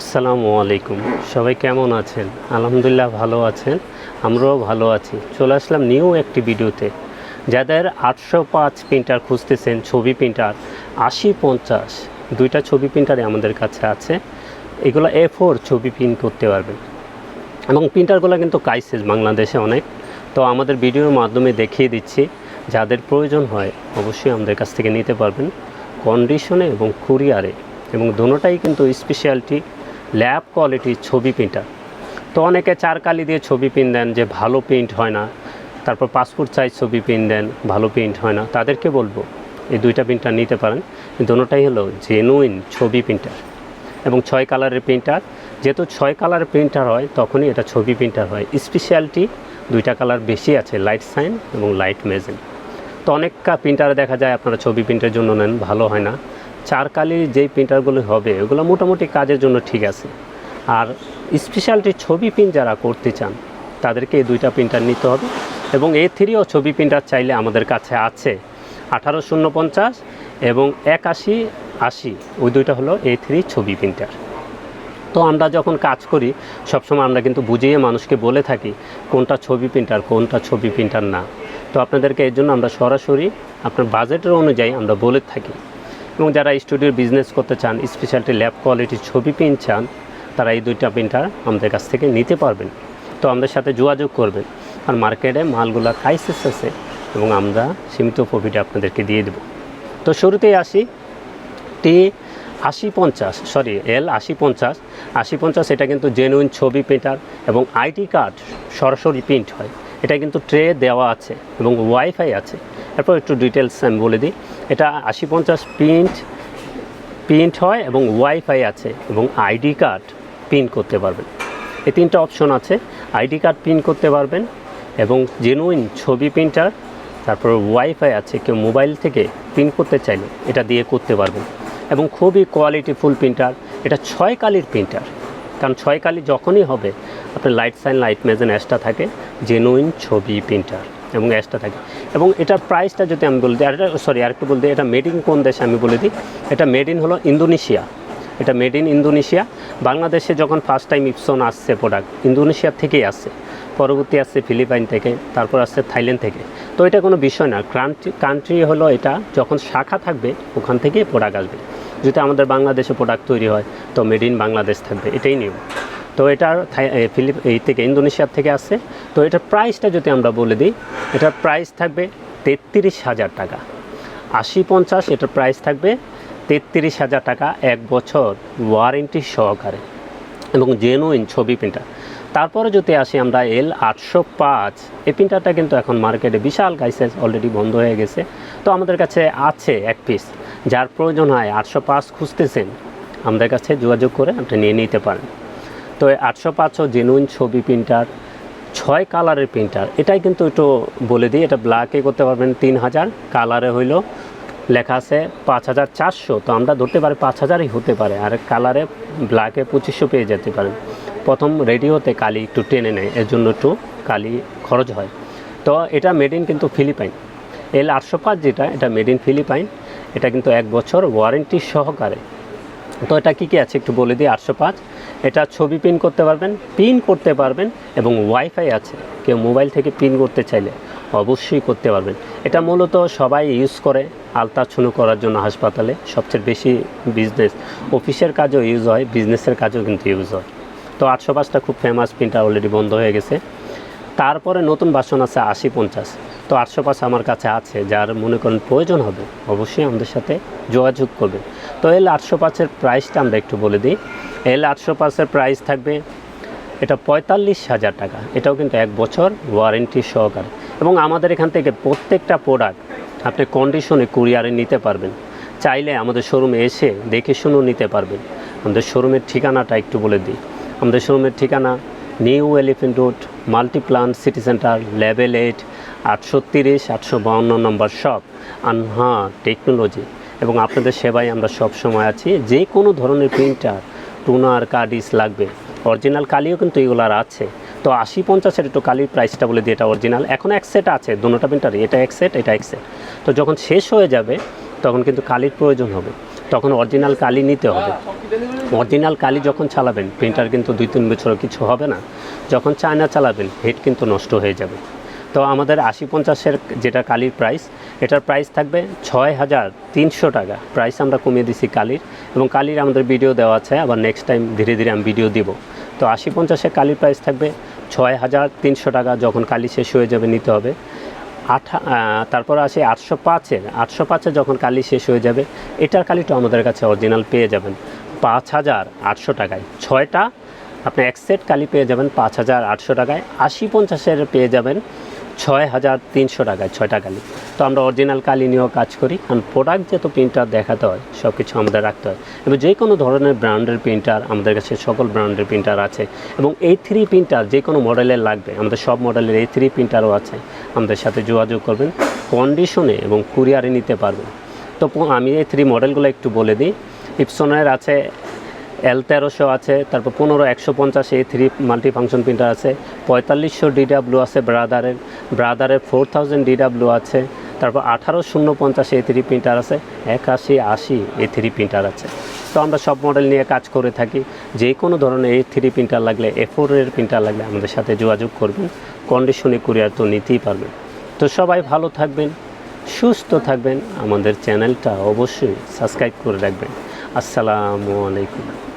আসসালামু আলাইকুম। সবাই কেমন আছেন? আলহামদুলিল্লাহ ভালো আছেন, আমরাও ভালো আছি। চলে আসলাম নিউ একটি ভিডিওতে। যাদের আটশো পাঁচ প্রিন্টার খুঁজতেছেন, ছবি প্রিন্টার, আশি পঞ্চাশ, দুইটা ছবি প্রিন্টারে আমাদের কাছে আছে। এগুলো এ ফোর ছবি প্রিন্ট করতে পারবেন। এবং প্রিন্টারগুলো কিন্তু কাইসেস বাংলাদেশে অনেক। তো আমাদের ভিডিওর মাধ্যমে দেখিয়ে দিচ্ছি, যাদের প্রয়োজন হয় অবশ্যই আমাদের কাছ থেকে নিতে পারবেন। কন্ডিশনে এবং কুরিয়ারে এবং দুটোটাই কিন্তু স্পেশালিটি ল্যাব কোয়ালিটির ছবি প্রিন্টার তো অনেকে চার কালি দিয়ে ছবি প্রিন্ট দেন যে ভালো প্রিন্ট হয় না, তারপর পাসপোর্ট সাইজ ছবি প্রিন্ট দেন, ভালো প্রিন্ট হয় না। তাদেরকে বলব, এই দুইটা প্রিন্টার নিতে পারেন। দুটোটাই হলো জেনুইন ছবি প্রিন্টার এবং ছয় কালারের প্রিন্টার যেহেতু ছয় কালারের প্রিন্টার হয়, তখনই এটা ছবি প্রিন্টার হয়। স্পেশালিটি দুইটা কালার বেশি আছে লাইট সাইন এবং লাইট মেজেন তো অনেক প্রিন্টারে দেখা যায়, আপনারা ছবি প্রিন্টের জন্য নেন, ভালো হয় না। চার কালির যেই প্রিন্টারগুলো হবে, ওগুলো মোটামুটি কাজের জন্য ঠিক আছে। আর স্পেশালিটি ছবি প্রিন্ট যারা করতে চান, তাদেরকে এই দুইটা প্রিন্টার নিতে হবে এবং এ থ্রিও ছবি প্রিন্টার চাইলে আমাদের কাছে আছে আঠারো শূন্য পঞ্চাশ এবং একাশি আশি। ওই দুইটা হলো এ থ্রি ছবি প্রিন্টার তো আমরা যখন কাজ করি, সবসময় আমরা কিন্তু বুঝিয়ে মানুষকে বলে থাকি, কোনটা ছবি প্রিন্টার কোনটা ছবি প্রিন্টার না। তো আপনাদেরকে এর জন্য আমরা সরাসরি আপনার বাজেটের অনুযায়ী আমরা বলে থাকি। এবং যারা স্টুডিওর বিজনেস করতে চান স্পেশালিটি ল্যাব কোয়ালিটির ছবি প্রিন্ট চান, তারা এই দুইটা প্রিন্টার আমাদের কাছ থেকে নিতে পারবেন। তো আমাদের সাথে যোগাযোগ করবেন। আর মার্কেটে মালগুলা ক্রাইসিস আছে এবং আমরা সীমিত প্রফিটে আপনাদেরকে দিয়ে দেব। তো শুরুতেই আসি। টি আশি পঞ্চাশ সরি এল আশি পঞ্চাশ। আশি পঞ্চাশ এটা কিন্তু জেনুইন ছবি প্রিন্টার এবং আইডি কার্ড সরাসরি প্রিন্ট হয়। এটা কিন্তু ট্রে দেওয়া আছে এবং ওয়াইফাই আছে। এরপর একটু ডিটেলস আমি বলে দিই। এটা আশি পঞ্চাশ প্রিন্ট প্রিন্ট হয় এবং ওয়াইফাই আছে এবং আইডি কার্ড প্রিন্ট করতে পারবেন। এই তিনটা অপশন আছে। আইডি কার্ড প্রিন্ট করতে পারবেন এবং জেনুইন ছবি প্রিন্টার তারপর ওয়াইফাই আছে, কেউ মোবাইল থেকে প্রিন্ট করতে চাইলে এটা দিয়ে করতে পারবেন। এবং খুবই কোয়ালিটিফুল প্রিন্টার এটা ছয় কালির প্রিন্টার কারণ ছয় কালি যখনই হবে, আপনার লাইট সাইন লাইট মেজেন অ্যাশটা থাকে জেনুইন ছবি প্রিন্টার এবং অ্যাশটা থাকে। এবং এটার প্রাইসটা যদি আমি বলে, আর সরি আরেকটু বলতে, এটা মেড ইন কোন দেশে আমি বলে দিই? এটা মেড ইন হলো ইন্দোনেশিয়া। এটা মেড ইন ইন্দোনেশিয়া। বাংলাদেশে যখন ফার্স্ট টাইম ইপসন আসছে প্রোডাক্ট ইন্দোনেশিয়া থেকেই আসছে। পরবর্তী আসছে ফিলিপাইন থেকে, তারপর আসছে থাইল্যান্ড থেকে। তো এটা কোনো বিষয় না। কান্ট্রি কান্ট্রি হলো এটা, যখন শাখা থাকবে, ওখান থেকেই প্রোডাক্ট আসবে। যদি আমাদের বাংলাদেশে প্রোডাক্ট তৈরি হয়, তো মেড ইন বাংলাদেশ থাকবে। এটাই নিয়ম। তো এটার ফিলিপ এই থেকে ইন্দোনেশিয়ার থেকে আসছে। তো এটার প্রাইসটা যদি আমরা বলে দিই, এটার প্রাইস থাকবে তেত্রিশ হাজার টাকা। আশি পঞ্চাশ, এটার প্রাইস থাকবে তেত্রিশ হাজার টাকা এক বছর ওয়ারেন্টি সহকারে এবং জেনুইন ছবি প্রিন্টার। তারপরে যদি আসি আমরা এল আটশো পাঁচ, এই প্রিন্টারটা কিন্তু এখন মার্কেটে বিশাল গাইসেস অলরেডি বন্ধ হয়ে গেছে। তো আমাদের কাছে আছে এক পিস যার প্রয়োজন হয় আটশো পাঁচ খুঁজতেছেন। আমাদের কাছে যোগাযোগ করে আপনি নিয়ে নিতে পারেন। তো আটশো পাঁচশো জেনুইন ছবি প্রিন্টার ছয় কালারের প্রিন্টার এটাই কিন্তু একটু বলে দিই, এটা ব্ল্যাকে করতে পারবেন তিন হাজার কালারে হইল লেখা আছে পাঁচ হাজার চারশো। তো আমরা ধরতে পারি পাঁচ হাজারই হতে পারে, আর কালারে ব্ল্যাকে পঁচিশশো পেয়ে যেতে পারেন। প্রথম রেডিওতে কালি একটু টেনে নেয়, এর জন্য একটু কালি খরচ হয়। তো এটা মেড ইন কিন্তু ফিলিপাইন। এল আটশো পাঁচ যেটা, এটা মেড ইন ফিলিপাইন। এটা কিন্তু এক বছর ওয়ারেন্টি সহকারে। তো এটা কী কী আছে একটু বলে দিই, আটশো পাঁচ। এটা ছবি পিন করতে পারবেন পিন করতে পারবেন এবং ওয়াইফাই আছে। কেউ মোবাইল থেকে পিন করতে চাইলে অবশ্যই করতে পারবেন। এটা মূলত সবাই ইউজ করে আলতাছুনো করার জন্য হাসপাতালে। সবচেয়ে বেশি বিজনেস অফিসের কাজও ইউজ হয় বিজনেসের কাজও কিন্তু ইউজ হয়। তো আটশো পাঁচটা খুব ফেমাস প্রিন্টার অলরেডি বন্ধ হয়ে গেছে। তারপরে নতুন বাসন আছে আশি পঞ্চাশ। তো আটশো পাঁচ আমার কাছে আছে, যার মনে করেন প্রয়োজন হবে, অবশ্যই আমাদের সাথে যোগাযোগ করবেন। তো এল আটশো পাঁচের প্রাইসটা আমরা একটু বলে দিই। এল আটশো পাঁচের প্রাইস থাকবে। এটা পঁয়তাল্লিশ হাজার টাকা। এটাও কিন্তু এক বছর ওয়ারেন্টি সহকারে। এবং আমাদের এখান থেকে প্রত্যেকটা প্রোডাক্ট আপনি কন্ডিশনে কুরিয়ারে নিতে পারবেন। চাইলে আমাদের শোরুমে এসে দেখে শুনেও নিতে পারবেন। আমাদের শোরুমের ঠিকানাটা একটু বলে দিই। আমাদের শোরুমের ঠিকানা New Elephant Road Multiplan City Centre level eight আটশো তিরিশ, আটশো বাউন্ন নম্বর শপ আনহা টেকনোলজি এবং আপনাদের সেবায় আমরা সব সময় আছি। যে কোনো ধরনের প্রিন্টার টুনার কার্ডিস লাগবে। অরিজিনাল কালিও কিন্তু এগুলার আছে। তো আশি পঞ্চাশের একটু কালির প্রাইসটা বলে দিই, এটা অরিজিনাল। এখন এক সেট আছে দুটোটা প্রিন্টার। এটা এক সেট, এটা এক সেট। তো যখন শেষ হয়ে যাবে, তখন কিন্তু কালির প্রয়োজন হবে। তখন অরিজিনাল কালি নিতে হবে। অরিজিনাল কালি যখন চালাবেন, প্রিন্টার কিন্তু দুই তিন বছর কিছু হবে না। যখন চায়না চালাবেন, হেড কিন্তু নষ্ট হয়ে যাবে। তো আমাদের আশি পঞ্চাশের যেটা কালির প্রাইস এটার প্রাইস থাকবে ছয় হাজার তিনশো টাকা। প্রাইস আমরা কমিয়ে দিছি কালির এবং কালির আমাদের ভিডিও দেওয়া আছে, আবার নেক্সট টাইম ধীরে ধীরে আমি ভিডিও দিব। তো আশি পঞ্চাশের কালির প্রাইস থাকবে ছয় হাজার তিনশো টাকা যখন কালি শেষ হয়ে যাবে, নিতে হবে। আঠা তারপর আসে আটশো পাঁচের। আটশো পাঁচে যখন কালি শেষ হয়ে যাবে, এটার কালিটা আমাদের কাছে অরিজিনাল পেয়ে যাবেন পাঁচ হাজার আটশো টাকায়। ছয়টা, আপনি এক সেট কালি পেয়ে যাবেন পাঁচ হাজার আটশো টাকায়। আশি পঞ্চাশের পেয়ে যাবেন ছয় হাজার তিনশো টাকায়, ছয়টা কালি তো আমরা অরিজিনাল কালি নিয়েও কাজ করি। কারণ প্রোডাক্ট যেহেতু প্রিন্টার দেখাতে হয় সব কিছু আমাদের রাখতে হয়। এবং যে কোনো ধরনের ব্র্যান্ডের প্রিন্টার আমাদের কাছে সকল ব্র্যান্ডের প্রিন্টার আছে। এবং এই থ্রি প্রিন্টার যে কোনো মডেলের লাগবে। আমাদের সব মডেলের এই থ্রি প্রিন্টারও আছে। আমাদের সাথে যোগাযোগ করবেন। কন্ডিশনে এবং কুরিয়ারে নিতে পারবেন। তো আমি এই থ্রি মডেলগুলো একটু বলে দিই। ইপসনের আছে এল তেরোশো আছে, তারপর পনেরো, একশো পঞ্চাশ A three multi function printer আছে, পঁয়তাল্লিশশো ডিডাব্লু আছে ব্রাদারের ব্রাদারের ফোর থাউজেন্ড ডিডাব্লু আছে, তারপর আঠারো শূন্য পঞ্চাশ এ থ্রি প্রিন্টার আছে, একাশি আশি এ থ্রি প্রিন্টার আছে। তো আমরা সব মডেল নিয়ে কাজ করে থাকি যে কোনো ধরনের এ থ্রি প্রিন্টার লাগলে এফোরের প্রিন্টার লাগলে আমাদের সাথে যোগাযোগ করবেন কন্ডিশনে কুরিয়ার তো নিতেই পারবেন। তো সবাই ভালো থাকবেন, সুস্থ থাকবেন, আমাদের চ্যানেলটা অবশ্যই সাবস্ক্রাইব করে রাখবেন। আসসালামু আলাইকুম।